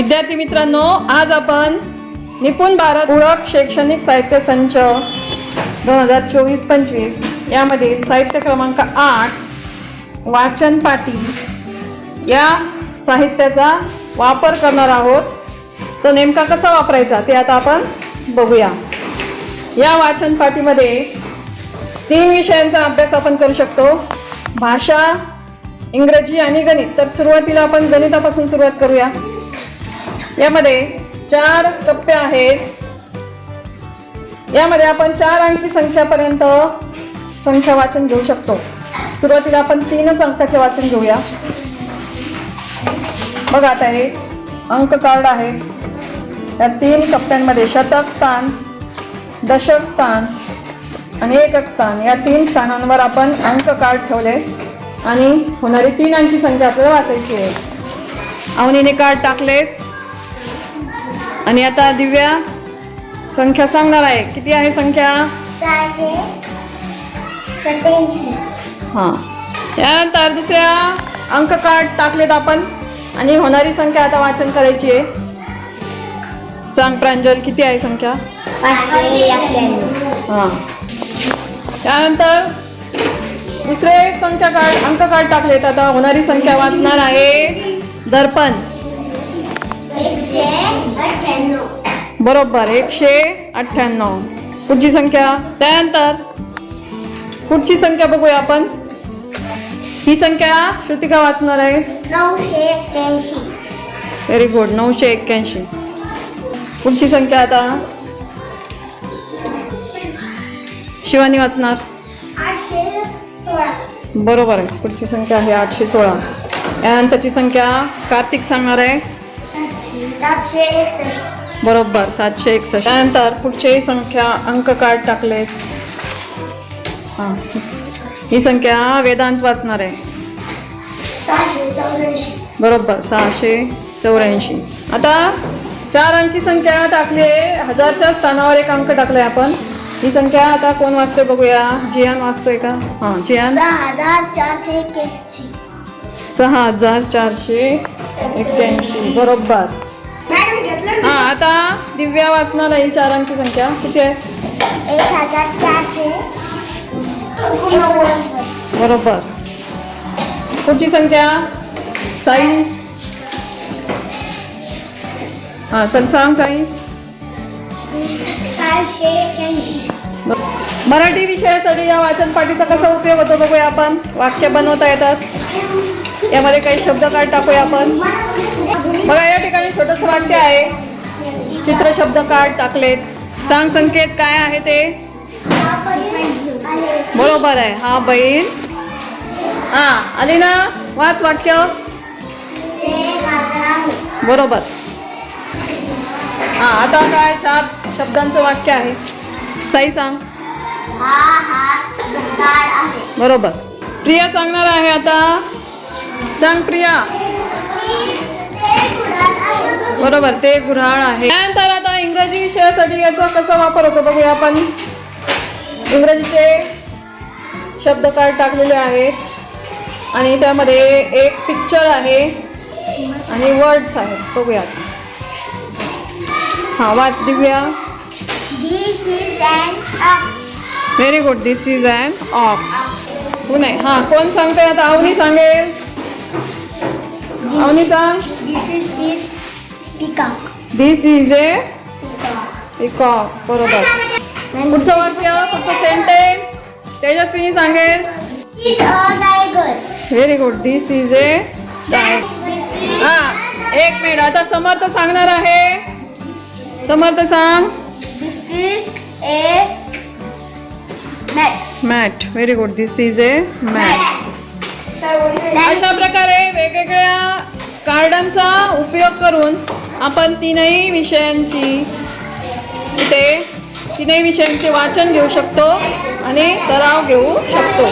विद्यार्थी मित्रांनो आज आपण निपुण भारत ओळख शैक्षणिक साहित्य संच दोन हजार चोवीस पंचवीस यामधील साहित्य क्रमांक आठ वाचन पाटी या साहित्याचा वापर करणार आहोत. तो नेमका कसा वापरायचा ते आता आपण बघूया. या वाचन पाटीमध्ये तीन विषयांचा अभ्यास आपण करू शकतो. भाषा इंग्रजी आणि गणित. तर सुरुवातीला आपण गणितापासून सुरुवात करूया. यामध्ये चार टप्पे आहेत. यामध्ये आपण चार अंकी संख्यापर्यंत संख्या वाचन घेऊ शकतो. सुरुवातीला आपण तीनच अंकाचे वाचन घेऊया. बघा आता हे अंक कार्ड आहे. या तीन टप्प्यांमध्ये शतक स्थान दशक स्थान आणि एकक स्थान. या तीन स्थानांवर आपण अंक कार्ड ठेवले आणि होणारी तीन अंकी संख्या आपल्याला वाचायची आहे. अवनीने कार्ड टाकलेत. आणि आता दिव्या संख्या सांगणार आहे. किती आहे संख्या? सहाशे सत्याऐंशी. हां. यानंतर दुसऱ्या अंक कार्ड टाकलेत आपण. आणि होणारी संख्या आता वाचन करायची आहे. सांग प्रांजल किती आहे संख्या? पाचशे हां. त्यानंतर दुसरे संख्या कार्ड अंक कार्ड टाकलेत. आता होणारी संख्या वाचणार आहे दर्पण. बरोबर एकशे अठ्ठ्याण्णव. पुढची संख्या? त्यानंतर पुढची संख्या बघूया आपण. ही संख्या श्रुतिका वाचणार आहे. व्हेरी गुड नऊशे एक्क्याऐंशी. पुढची संख्या आता? शिवानी वाचणार. बरोबर आहे पुढची संख्या आहे आठशे सोळा. यानंतरची संख्या कार्तिक सांगणार आहे. सातशे एकसष्ट. बरोबर सातशे एकसष्ट. त्यानंतर पुढची संख्या अंक कार्ड टाकले हां. ही संख्या वेदांत वाचणार आहे. सहाशे चौऱ्याऐंशी. बरोबर सहाशे चौऱ्याऐंशी. आता चार अंकी संख्या टाकली आहे. हजारच्या स्थानावर एक अंक टाकलाय आपण. ही संख्या आता कोण वाचते बघूया. जियान वाचतोय का? हां जियान. सहा हजार चारशे एक्क्याऐंशी. सहा हजार चारशे एक्क्याऐंशी बरोबर. हां आता दिव्या वाचणार आहे चार अंकी संख्या. किती आहे? एक हजार चारशे बरोबर. पुढची संख्या? साई? हां चल सांग साई. मराठी विषयासाठी या वाचन पाठीचा कसा उपयोग होतो बघूया आपण? वाक्य बनवता येतात. यामध्ये काही शब्द कार्ड टाकूया आपण. बघा या ठिकाणी छोटंसं वाक्य आहे. चित्र शब्द कार्ड टाकलेत. सांग संकेत काय आहे ते? बरोबर आहे. हा बैल हा आली ना वाच वाक्य. बरोबर. हा आता काय? चार शब्दांचं वाक्य आहे. साई सांग. हा बरोबर. प्रिया सांगणार आहे आता. सांग प्रिया. बरोबर ते गुऱ्हाळ आहे. त्यानंतर आता इंग्रजी विषयासाठी याचा कसा वापर होतो बघूया आपण. इंग्रजीचे शब्द कार्ड टाकलेले आहेत. आणि त्यामध्ये एक पिक्चर आहे आणि वर्ड्स आहेत. बघूया. हां वाच Divya. Very good this is an ox नाही हां कोण सांगते आता? अवनी सांगेल. अवनी सांग This is his peacock. This is a peacock बरोबर. पुढचं वाक्य पुढचं सेंटेन्स तेजस्विनी सांगेल a tiger. Very good this is a This is हां एक मिनिट आता समर्थ सांगणार आहे. समर्थ सांग. This is a mat. Mat very good this is a mat अशा प्रकारे वेगवेगळ्या कार्डांचा उपयोग करून आपण तीनही विषयांची इथे तीनही विषयांचे वाचन घेऊ शकतो आणि सराव घेऊ शकतो.